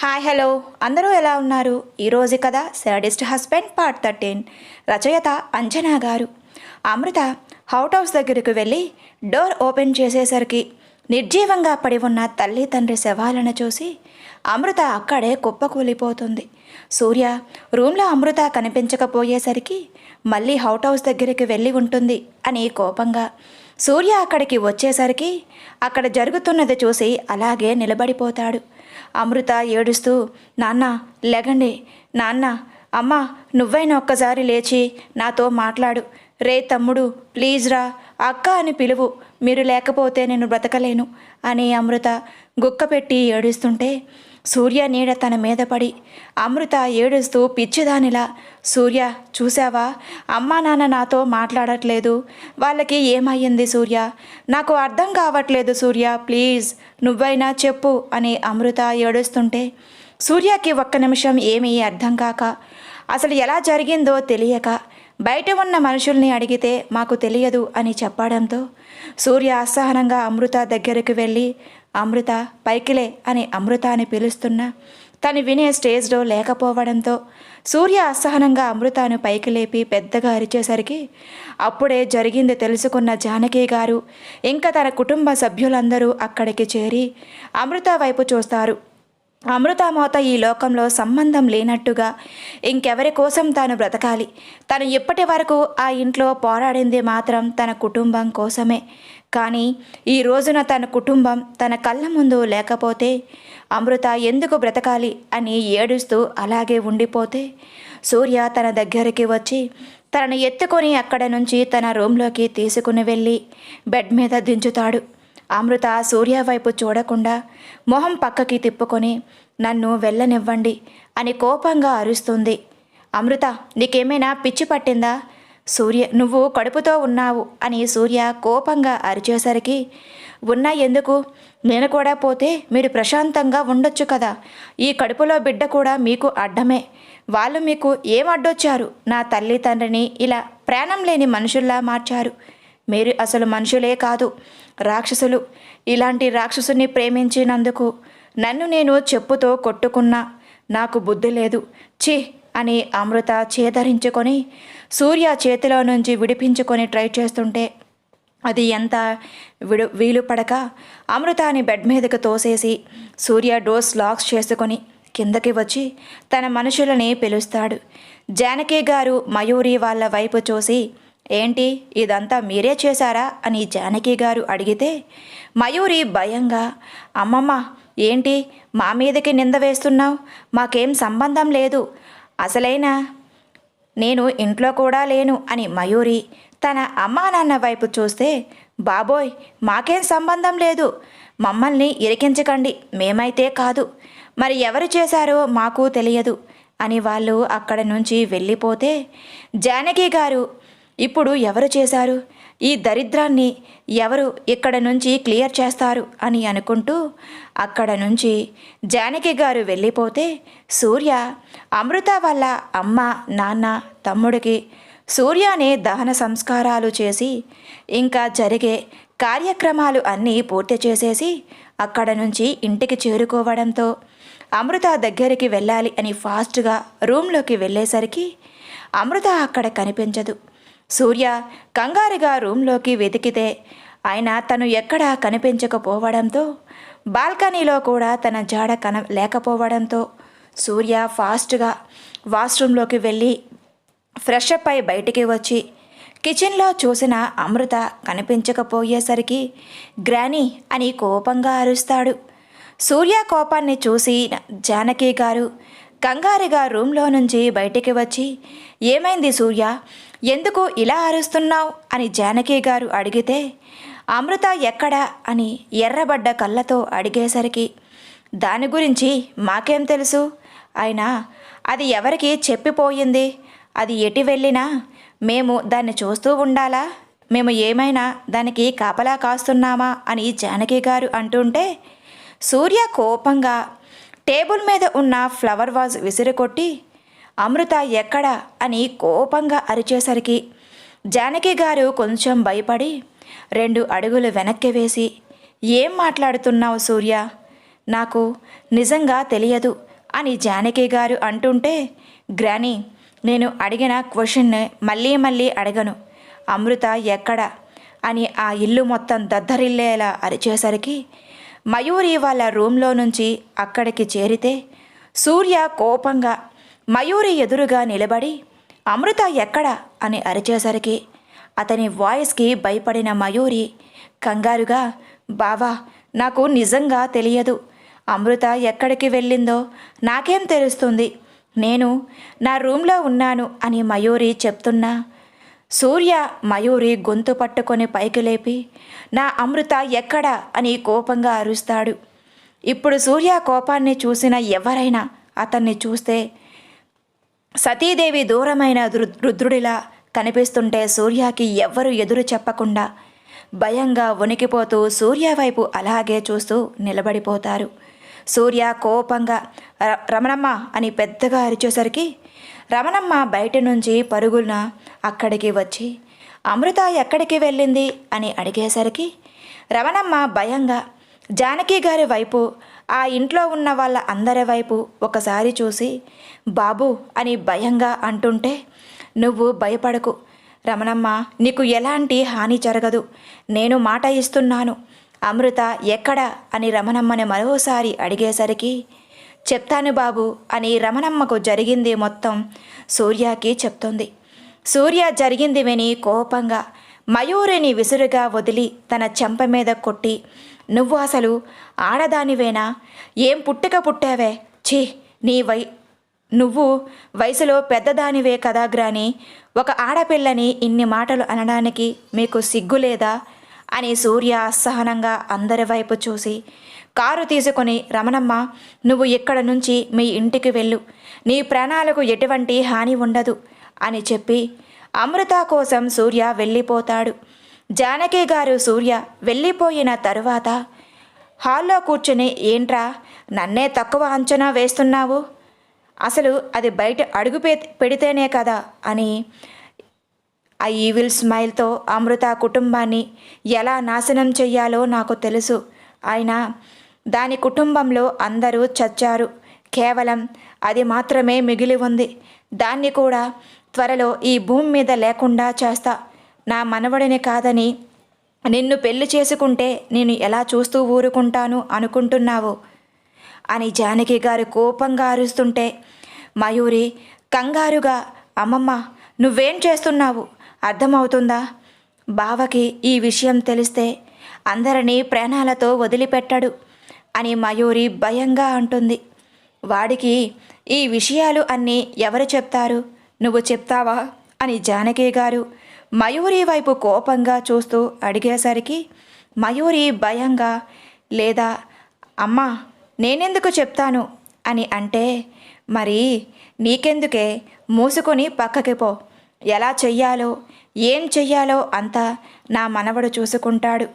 Hi hello. అందరూ ఎలా ఉన్నారు? ఈరోజు కథ సాడిస్ట్ హస్బెండ్ పార్ట్ థర్టీన్. రచయిత అంజనా గారు. అమృత హౌట్ హౌస్ దగ్గరకు వెళ్ళి డోర్ ఓపెన్ చేసేసరికి నిర్జీవంగా పడి ఉన్న తల్లి తండ్రి శవాలను చూసి అమృత అక్కడే కుప్పకూలిపోతుంది. సూర్య రూమ్లో అమృత కనిపించకపోయేసరికి మళ్ళీ హౌట్ హౌస్ దగ్గరికి వెళ్ళి ఉంటుంది అని కోపంగా సూర్య అక్కడికి వచ్చేసరికి అక్కడ జరుగుతున్నది చూసి అలాగే నిలబడిపోతాడు. అమృత ఏడుస్తూ నాన్న లెగండి. నాన్న అమ్మ నువ్వైనా ఒక్కసారి లేచి నాతో మాట్లాడు. రే తమ్ముడు ప్లీజ్ రా. అక్క అని పిలువు. మీరు లేకపోతే నేను బ్రతకలేను అని అమృత గుక్క పెట్టి ఏడుస్తుంటే సూర్య నీడ తన మీద పడి అమృత ఏడుస్తూ పిచ్చిదానిలా సూర్య చూసావా అమ్మా నాన్న నాతో మాట్లాడట్లేదు. వాళ్ళకి ఏమయ్యింది సూర్య? నాకు అర్థం కావట్లేదు సూర్య ప్లీజ్ నువ్వైనా చెప్పు అని అమృత ఏడుస్తుంటే సూర్యకి ఒక్క నిమిషం ఏమీ అర్థం కాక అసలు ఎలా జరిగిందో తెలియక బయట ఉన్న మనుషుల్ని అడిగితే మాకు తెలియదు అని చెప్పడంతో సూర్య అసహనంగా అమృత దగ్గరికి వెళ్ళి అమృత పైకిలే అని అమృత అని పిలుస్తున్నా తను వినే స్టేజ్లో లేకపోవడంతో సూర్య అసహనంగా అమృతాను పైకి లేపి పెద్దగా అరిచేసరికి అప్పుడే జరిగింది తెలుసుకున్న జానకి గారు ఇంకా తన కుటుంబ సభ్యులందరూ అక్కడికి చేరి అమృత వైపు చూస్తారు. అమృతమోత ఈ లోకంలో సంబంధం లేనట్టుగా ఇంకెవరి కోసం తాను బ్రతకాలి. తను ఇప్పటి వరకు ఆ ఇంట్లో పోరాడింది మాత్రం తన కుటుంబం కోసమే. కానీ ఈ రోజున తన కుటుంబం తన కళ్ళ ముందు లేకపోతే అమృత ఎందుకు బ్రతకాలి అని ఏడుస్తూ అలాగే ఉండిపోతే సూర్య తన దగ్గరికి వచ్చి తనను ఎత్తుకొని అక్కడ నుంచి తన రూమ్లోకి తీసుకుని వెళ్ళి బెడ్ మీద దించుతాడు. అమృత సూర్య వైపు చూడకుండా మొహం పక్కకి తిప్పుకొని నన్ను వెళ్ళనివ్వండి అని కోపంగా అరుస్తుంది. అమృత నీకేమైనా పిచ్చి పట్టిందా? సూర్య నువ్వు కడుపుతో ఉన్నావు అని సూర్య కోపంగా అరిచేసరికి ఉన్నా ఎందుకు? నేను కూడా పోతే మీరు ప్రశాంతంగా ఉండొచ్చు కదా. ఈ కడుపులో బిడ్డ కూడా మీకు అడ్డమే. వాళ్ళు మీకు ఏం అడ్డొచ్చారు? నా తల్లి తండ్రిని ఇలా ప్రాణం లేని మనుషుల్లా మార్చారు. మీరు అసలు మనుషులే కాదు రాక్షసులు. ఇలాంటి రాక్షసుని ప్రేమించినందుకు నన్ను నేను చెప్పుతో కొట్టుకున్నా. నాకు బుద్ధి లేదు. ఛీ అని అమృత చేదరించుకొని సూర్య చేతిలో నుంచి విడిపించుకొని ట్రై చేస్తుంటే అది ఎంత విడు వీలు పడక అమృతాని బెడ్ మీదకు తోసేసి సూర్య డోర్స్ లాక్స్ చేసుకొని కిందకి వచ్చి తన మనుషులని పిలుస్తాడు. జానకి గారు మయూరి వాళ్ళ వైపు చూసి ఏంటి ఇదంతా మీరే చేశారా? అని జానకి గారు అడిగితే మయూరి భయంగా అమ్మమ్మ ఏంటి మా మీదకి నింద వేస్తున్నావు? మాకేం సంబంధం లేదు. అసలైన నేను ఇంట్లో కూడా లేను అని మయూరి తన అమ్మా నాన్న వైపు చూస్తే బాబోయ్ మాకేం సంబంధం లేదు. మమ్మల్ని ఇరికించకండి. మేమైతే కాదు. మరి ఎవరు చేశారో మాకు తెలియదు అని వాళ్ళు అక్కడ నుంచి వెళ్ళిపోతే జానకి గారు ఇప్పుడు ఎవరు చేశారు? ఈ దరిద్రాన్ని ఎవరు ఇక్కడ నుంచి క్లియర్ చేస్తారు అని అనుకుంటూ అక్కడ నుంచి జానకి గారు వెళ్ళిపోతే సూర్య అమృత వల్ల అమ్మ నాన్న తమ్ముడికి సూర్యనే దహన సంస్కారాలు చేసి ఇంకా జరిగే కార్యక్రమాలు అన్నీ పూర్తి చేసేసి అక్కడ నుంచి ఇంటికి చేరుకోవడంతో అమృత దగ్గరికి వెళ్ళాలి అని ఫాస్ట్గా రూమ్లోకి వెళ్ళేసరికి అమృత అక్కడ కనిపించదు. సూర్య కంగారుగా రూమ్లోకి వెతికితే ఆయన తను ఎక్కడా కనిపించకపోవడంతో బాల్కనీలో కూడా తన జాడ కన లేకపోవడంతో సూర్య ఫాస్ట్గా వాష్రూమ్లోకి వెళ్ళి ఫ్రెష్ అప్ అయి బయటికి వచ్చి కిచెన్లో చూసిన అమృత కనిపించకపోయేసరికి గ్రానీ అని కోపంగా అరుస్తాడు. సూర్య కోపాన్ని చూసి జానకి గారు కంగారుగా రూమ్లో నుంచి బయటికి వచ్చి ఏమైంది సూర్య? ఎందుకు ఇలా అరుస్తున్నావు? అని జానకి గారు అడిగితే అమృత ఎక్కడా? అని ఎర్రబడ్డ కళ్ళతో అడిగేసరికి దాని గురించి మాకేం తెలుసు? అయినా అది ఎవరికి చెప్పిపోయింది? అది ఎటు వెళ్ళినా మేము దాన్ని చూస్తూ ఉండాలా? మేము ఏమైనా దానికి కాపలా కాస్తున్నామా? అని జానకి గారు అంటుంటే సూర్య కోపంగా టేబుల్ మీద ఉన్న ఫ్లవర్ వాజ్ విసిరికొట్టి అమృత ఎక్కడా అని కోపంగా అరిచేసరికి జానకి గారు కొంచెం భయపడి రెండు అడుగులు వెనక్కి వేసి ఏం మాట్లాడుతున్నావు సూర్య? నాకు నిజంగా తెలియదు అని జానకి గారు అంటుంటే గ్రానీ నేను అడిగిన క్వశ్చన్ మళ్ళీ మళ్ళీ అడగను. అమృత ఎక్కడ? అని ఆ ఇల్లు మొత్తం దద్దరిల్లేలా అరిచేసరికి మయూరి వాళ్ళ రూమ్లో నుంచి అక్కడికి చేరితే సూర్య కోపంగా మయూరి ఎదురుగా నిలబడి అమృత ఎక్కడ? అని అరిచేసరికి అతని వాయిస్కి భయపడిన మయూరి కంగారుగా బావా నాకు నిజంగా తెలియదు. అమృత ఎక్కడికి వెళ్ళిందో నాకేం తెలుస్తుంది? నేను నా రూమ్లో ఉన్నాను అని మయూరి చెప్తున్నా. సూర్య మయూరి గొంతు పట్టుకొని పైకి లేపి నా అమృత ఎక్కడ? అని కోపంగా అరుస్తాడు. ఇప్పుడు సూర్య కోపాన్ని చూసిన ఎవరైనా అతన్ని చూస్తే సతీదేవి దూరమైన రు- రుద్రుడిలా కనిపిస్తుంటే సూర్యకి ఎవ్వరూ ఎదురు చెప్పకుండా భయంగా వణికిపోతూ సూర్య వైపు అలాగే చూస్తూ నిలబడిపోతారు. సూర్య కోపంగా "ర- రమణమ్మ అని పెద్దగా అరిచేసరికి రమణమ్మ బయట నుంచి పరుగున అక్కడికి వచ్చి అమృత ఎక్కడికి వెళ్ళింది? అని అడిగేసరికి రమణమ్మ భయంగా జానకి గారి వైపు ఆ ఇంట్లో ఉన్న వాళ్ళ అందరి వైపు ఒకసారి చూసి బాబు అని భయంగా అంటుంటే నువ్వు భయపడకు. రమణమ్మ నీకు ఎలాంటి హాని జరగదు. నేను మాట ఇస్తున్నాను. అమృత ఎక్కడ? అని రమణమ్మని మరోసారి అడిగేసరికి చెప్తాను బాబు అని రమణమ్మకు జరిగింది మొత్తం సూర్యకి చెప్తుంది. సూర్య జరిగింది విని కోపంగా మయూరిని విసురుగా వదిలి తన చెంప మీద కొట్టి నువ్వు అసలు ఆడదానివేనా? ఏం పుట్టుక పుట్టావే? ఛీ నీ వై నువ్వు వయసులో పెద్దదానివే కదా గ్రాని. ఒక ఆడపిల్లని ఇన్ని మాటలు అనడానికి మీకు సిగ్గు లేదా అని సూర్య అసహనంగా అందరి వైపు చూసి కారు తీసుకొని రమణమ్మ నువ్వు ఇక్కడ నుంచి మీ ఇంటికి వెళ్ళు. నీ ప్రాణాలకు ఎటువంటి హాని ఉండదు అని చెప్పి అమృత కోసం సూర్య వెళ్ళిపోతాడు. జానకి గారు సూర్య వెళ్ళిపోయిన తరువాత హాల్లో కూర్చుని ఏంట్రా? నన్నే తక్కువ అంచనా వేస్తున్నావు? అసలు అది బయట అడుగు పెడితేనే కదా అని ఆ ఈవిల్ స్మైల్తో అమృత కుటుంబాన్ని ఎలా నాశనం చెయ్యాలో నాకు తెలుసు. ఆయన దాని కుటుంబంలో అందరూ చచ్చారు. కేవలం అది మాత్రమే మిగిలి ఉంది. దాన్ని కూడా త్వరలో ఈ భూమి మీద లేకుండా చేస్తా. నా మనవడిని కాదని నిన్ను పెళ్ళి చేసుకుంటే నేను ఎలా చూస్తూ ఊరుకుంటాను అనుకుంటున్నావు? అని జానకి గారు కోపంగా అరుస్తుంటే మయూరి కంగారుగా అమ్మమ్మ నువ్వేం చేస్తున్నావు? అర్థమవుతుందా? బావకి ఈ విషయం తెలిస్తే అందరినీ ప్రాణాలతో వదిలిపెట్టడు అని మయూరి భయంగా అంటుంది. వాడికి ఈ విషయాలు అన్నీ ఎవరు చెప్తారు? నువ్వు చెప్తావా? అని జానకి గారు మయూరి వైపు కోపంగా చూస్తూ అడిగేసరికి మయూరి భయంగా లేదా అమ్మా నేనెందుకు చెప్తాను? అని అంటే మరి నీకెందుకే? మూసుకొని పక్కకి పో. ఎలా చెయ్యాలో ఏం చెయ్యాలో అంతా నా మనవడు చూసుకుంటాడు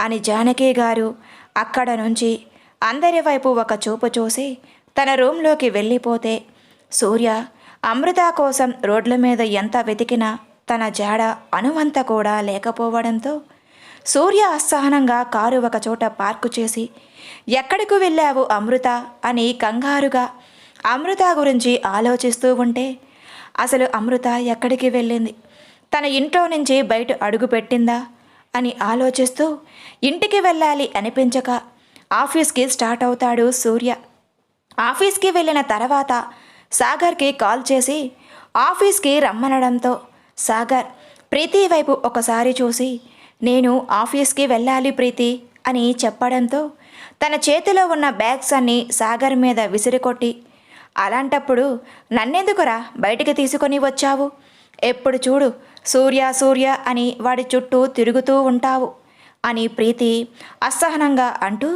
అని జానకి గారు అక్కడ నుంచి అందరి వైపు ఒక చూపు చూసి తన రూంలోకి వెళ్ళిపోతే సూర్య అమృత కోసం రోడ్ల మీద ఎంత వెతికినా తన జాడ అనువంత కూడా లేకపోవడంతో సూర్య అసహనంగా కారు ఒకచోట పార్కు చేసి ఎక్కడికి వెళ్ళావు అమృత? అని కంగారుగా అమృత గురించి ఆలోచిస్తూ ఉంటే అసలు అమృత ఎక్కడికి వెళ్ళింది? తన ఇంట్లో నుంచి బయట అడుగు పెట్టిందా? అని ఆలోచిస్తూ ఇంటికి వెళ్ళాలి అనిపించక ఆఫీస్కి స్టార్ట్ అవుతాడు సూర్య. ఆఫీస్కి వెళ్ళిన తర్వాత సాగర్కి కాల్ చేసి ఆఫీస్కి రమ్మనడంతో సాగర్ ప్రీతి వైపు ఒకసారి చూసి నేను ఆఫీస్కి వెళ్ళాలి ప్రీతి అని చెప్పడంతో తన చేతిలో ఉన్న బ్యాగ్స్ అన్ని సాగర్ మీద విసిరికొట్టి అలాంటప్పుడు నన్నెందుకురా బయటికి తీసుకొని వచ్చావు? ఎప్పుడు చూడు సూర్య సూర్య అని వాడి చుట్టూ తిరుగుతూ ఉంటావు అని ప్రీతి అసహనంగా అంటూ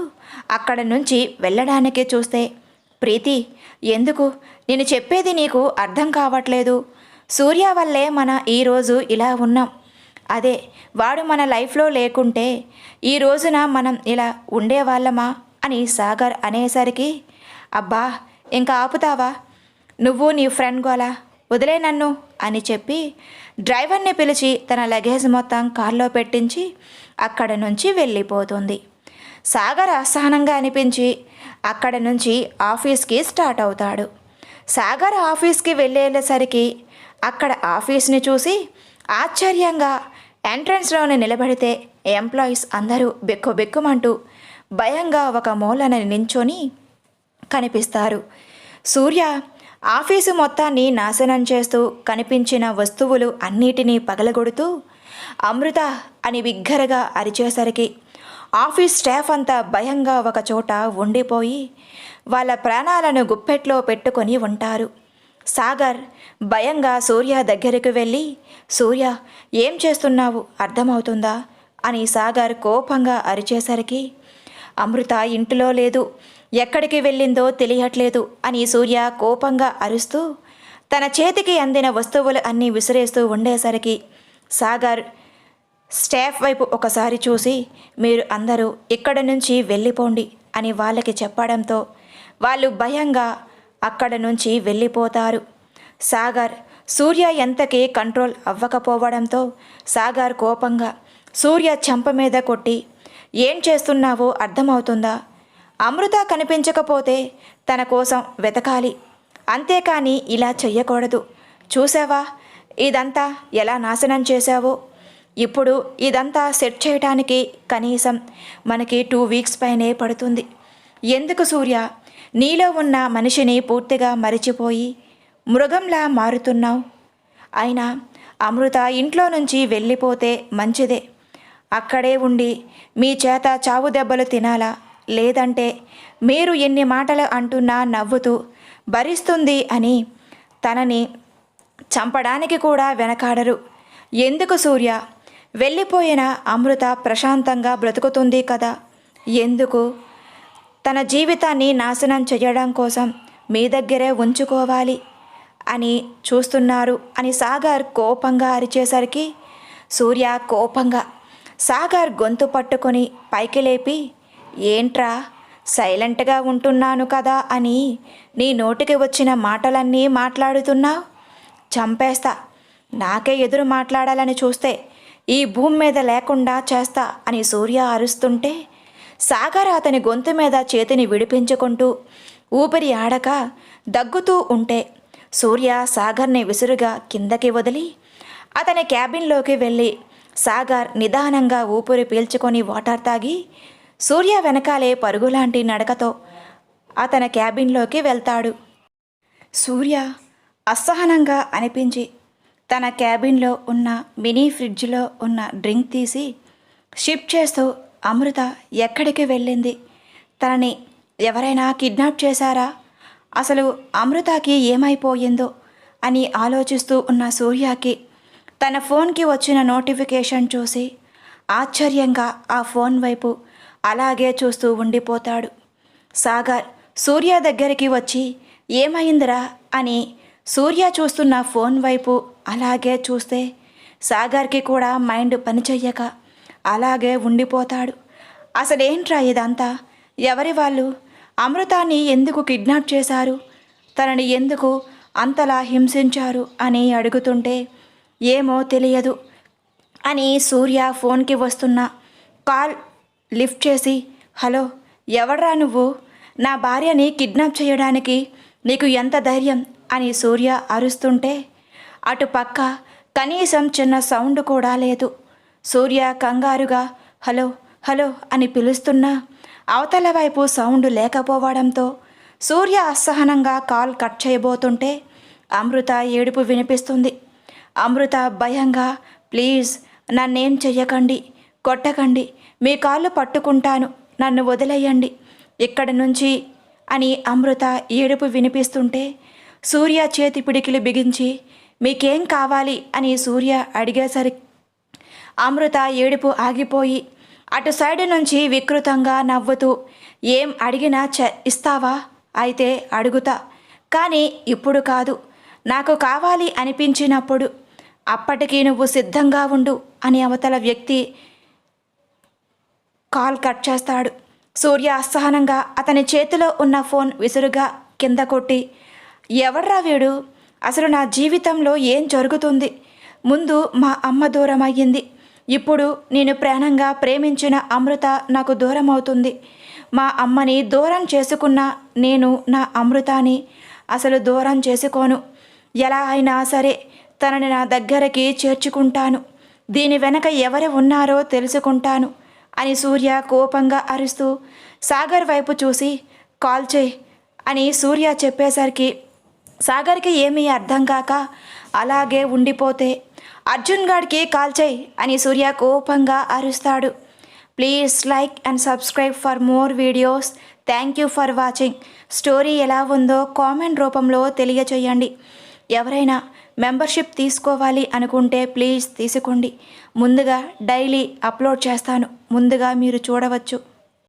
అక్కడ నుంచి వెళ్ళడానికి చూస్తే ప్రీతి ఎందుకు? నేను చెప్పేది నీకు అర్థం కావట్లేదు. సూర్య వల్లే మన ఈరోజు ఇలా ఉన్నాం. అదే వాడు మన లైఫ్లో లేకుంటే ఈ రోజున మనం ఇలా ఉండేవాళ్ళమా అని సాగర్ అనేసరికి అబ్బా ఇంకా ఆపుతావా? నువ్వు నీ ఫ్రెండ్ గోలా వదిలే నన్ను అని చెప్పి డ్రైవర్ని పిలిచి తన లగేజ్ మొత్తం కార్లో పెట్టించి అక్కడ నుంచి వెళ్ళిపోతుంది. సాగర్ అసహనంగా అనిపించి అక్కడ నుంచి ఆఫీస్కి స్టార్ట్ అవుతాడు. సాగర్ ఆఫీస్కి వెళ్ళేసరికి అక్కడ ఆఫీస్ని చూసి ఆశ్చర్యంగా ఎంట్రన్స్లోనే నిలబడితే ఎంప్లాయీస్ అందరూ బెక్కు బెక్కుమంటూ భయంగా ఒక మూలన నించొని కనిపిస్తారు. సూర్య ఆఫీసు మొత్తాన్ని నాశనం చేస్తూ కనిపించిన వస్తువులు అన్నిటినీ పగలగొడుతూ అమృత అని బిగ్గరగా అరిచేసరికి ఆఫీస్ స్టాఫ్ అంతా భయంగా ఒక చోట ఉండిపోయి వాళ్ళ ప్రాణాలను గుప్పెట్లో పెట్టుకొని ఉంటారు. సాగర్ భయంగా సూర్య దగ్గరికి వెళ్ళి సూర్య ఏం చేస్తున్నావు? అర్థమవుతుందా? అని సాగర్ కోపంగా అరిచేసరికి అమృత ఇంటిలో లేదు. ఎక్కడికి వెళ్ళిందో తెలియట్లేదు అని సూర్య కోపంగా అరుస్తూ తన చేతికి అందిన వస్తువులు అన్నీ విసిరేస్తూ ఉండేసరికి సాగర్ స్టాఫ్ వైపు ఒకసారి చూసి మీరు అందరూ ఇక్కడి నుంచి వెళ్ళిపోండి అని వాళ్ళకి చెప్పడంతో వాళ్ళు భయంగా అక్కడ నుంచి వెళ్ళిపోతారు. సాగర్ సూర్య ఎంతకి కంట్రోల్ అవ్వకపోవడంతో సాగర్ కోపంగా సూర్య చెంప మీద కొట్టి ఏం చేస్తున్నావో అర్థమవుతుందా? అమృత కనిపించకపోతే తన కోసం వెతకాలి. అంతేకాని ఇలా చెయ్యకూడదు. చూసావా? ఇదంతా ఎలా నాశనం చేశావో? ఇప్పుడు ఇదంతా సెట్ చేయటానికి కనీసం మనకి టూ వీక్స్ పైనే పడుతుంది. ఎందుకు సూర్య? నీలో ఉన్న మనిషిని పూర్తిగా మరిచిపోయి మృగంలా మారుతున్నావు. అయినా అమృత ఇంట్లో నుంచి వెళ్ళిపోతే మంచిదే. అక్కడే ఉండి మీ చేత చావు దెబ్బలు తినాలా? లేదంటే మీరు ఎన్ని మాటలు అంటున్నా నవ్వుతూ భరిస్తుంది అని తనని చంపడానికి కూడా వెనకాడరు. ఎందుకు సూర్య? వెళ్ళిపోయిన అమృత ప్రశాంతంగా బ్రతుకుతుంది కదా. ఎందుకు? తన జీవితాన్ని నాశనం చేయడం కోసం మీ దగ్గరే ఉంచుకోవాలి అని చూస్తున్నారు అని సాగర్ కోపంగా అరిచేసరికి సూర్య కోపంగా సాగర్ గొంతు పట్టుకొని పైకి లేపి ఏంట్రా సైలెంట్గా ఉంటున్నాను కదా అని నీ నోటికి వచ్చిన మాటలన్నీ మాట్లాడుతున్నావు చంపేస్తా నాకే ఎదురు మాట్లాడాలని చూస్తే ఈ భూమి మీద లేకుండా చేస్తా అని సూర్య అరుస్తుంటే సాగర్ అతని గొంతు మీద చేతిని విడిపించుకుంటూ ఊపిరి ఆడక దగ్గుతూ ఉంటే సూర్య సాగర్ని విసురుగా కిందకి వదిలి అతని క్యాబిన్లోకి వెళ్ళి సాగర్ నిదానంగా ఊపిరి పీల్చుకొని వాటర్ తాగి సూర్య వెనకాలే పరుగులాంటి నడకతో అతని క్యాబిన్లోకి వెళ్తాడు. సూర్య అసహనంగా అనిపించి తన క్యాబిన్లో ఉన్న మినీ ఫ్రిడ్జ్లో ఉన్న డ్రింక్ తీసి షిఫ్ట్ చేస్తూ అమృత ఎక్కడికి వెళ్ళింది? తనని ఎవరైనా కిడ్నాప్ చేశారా? అసలు అమృతకి ఏమైపోయిందో? అని ఆలోచిస్తూ ఉన్న సూర్యకి తన ఫోన్కి వచ్చిన నోటిఫికేషన్ చూసి ఆశ్చర్యంగా ఆ ఫోన్ వైపు అలాగే చూస్తూ ఉండిపోతాడు. సాగర్ సూర్య దగ్గరికి వచ్చి ఏమైందిరా? అని సూర్య చూస్తున్న ఫోన్ వైపు అలాగే చూస్తే సాగర్కి కూడా మైండ్ పనిచెయ్యక అలాగే ఉండిపోతాడు. అసలేంట్రా ఇదంతా? ఎవరి వాళ్ళు? అమృతాన్ని ఎందుకు కిడ్నాప్ చేశారు? తనని ఎందుకు అంతలా హింసించారు అని అడుగుతుంటే ఏమో తెలియదు అని సూర్య ఫోన్కి వస్తున్న కాల్ లిఫ్ట్ చేసి హలో ఎవడ్రా నువ్వు? నా భార్యని కిడ్నాప్ చేయడానికి నీకు ఎంత ధైర్యం? అని సూర్య అరుస్తుంటే అటు పక్క కనీసం చిన్న సౌండ్ కూడా లేదు. సూర్య కంగారుగా హలో హలో అని పిలుస్తున్నా అవతల వైపు సౌండ్ లేకపోవడంతో సూర్య అసహనంగా కాల్ కట్ చేయబోతుంటే అమృత ఏడుపు వినిపిస్తుంది. అమృత భయంగా ప్లీజ్ నన్నేం చెయ్యకండి కొట్టకండి మీ కాళ్ళు పట్టుకుంటాను నన్ను వదిలేయండి ఇక్కడి నుంచి అని అమృత ఏడుపు వినిపిస్తుంటే సూర్య చేతి పిడికిలు బిగించి మీకేం కావాలి? అని సూర్య అడిగేసరికి అమృత ఏడుపు ఆగిపోయి అటు సైడ్ నుంచి వికృతంగా నవ్వుతూ ఏం అడిగినా చ ఇస్తావా? అయితే అడుగుతా. కానీ ఇప్పుడు కాదు. నాకు కావాలి అనిపించినప్పుడు అప్పటికి నువ్వు సిద్ధంగా ఉండు అని అవతల వ్యక్తి కాల్ కట్ చేస్తాడు. సూర్య అసహనంగా అతని చేతిలో ఉన్న ఫోన్ విసురుగా కింద కొట్టి ఎవర్రా వీడు? అసలు నా జీవితంలో ఏం జరుగుతుంది? ముందు మా అమ్మ దూరం అయ్యింది ఇప్పుడు నేను ప్రాణంగా ప్రేమించిన అమృత నాకు దూరం అవుతుంది మా అమ్మని దూరం చేసుకున్న నేను నా అమృతాని అసలు దూరం చేసుకోను. ఎలా అయినా సరే తనని నా దగ్గరికి చేర్చుకుంటాను. దీని వెనక ఎవరు ఉన్నారో తెలుసుకుంటాను అని సూర్య కోపంగా అరుస్తూ సాగర్ వైపు చూసి కాల్ చేయి అని సూర్య చెప్పేసరికి సాగర్కి ఏమీ అర్థం కాక అలాగే ఉండిపోతే అర్జున్ గాడికి కాల్ చేయి అని సూర్య కోపంగా అరుస్తాడు. Please like and subscribe for more videos. Thank you for watching. Story ఎలా ఉందో కామెంట్ రూపంలో తెలియచేయండి. ఎవరైనా మెంబర్షిప్ తీసుకోవాలి అనుకుంటే ప్లీజ్ తీసుకోండి. ముందుగా డైలీ అప్లోడ్ చేస్తాను. ముందుగా మీరు చూడవచ్చు.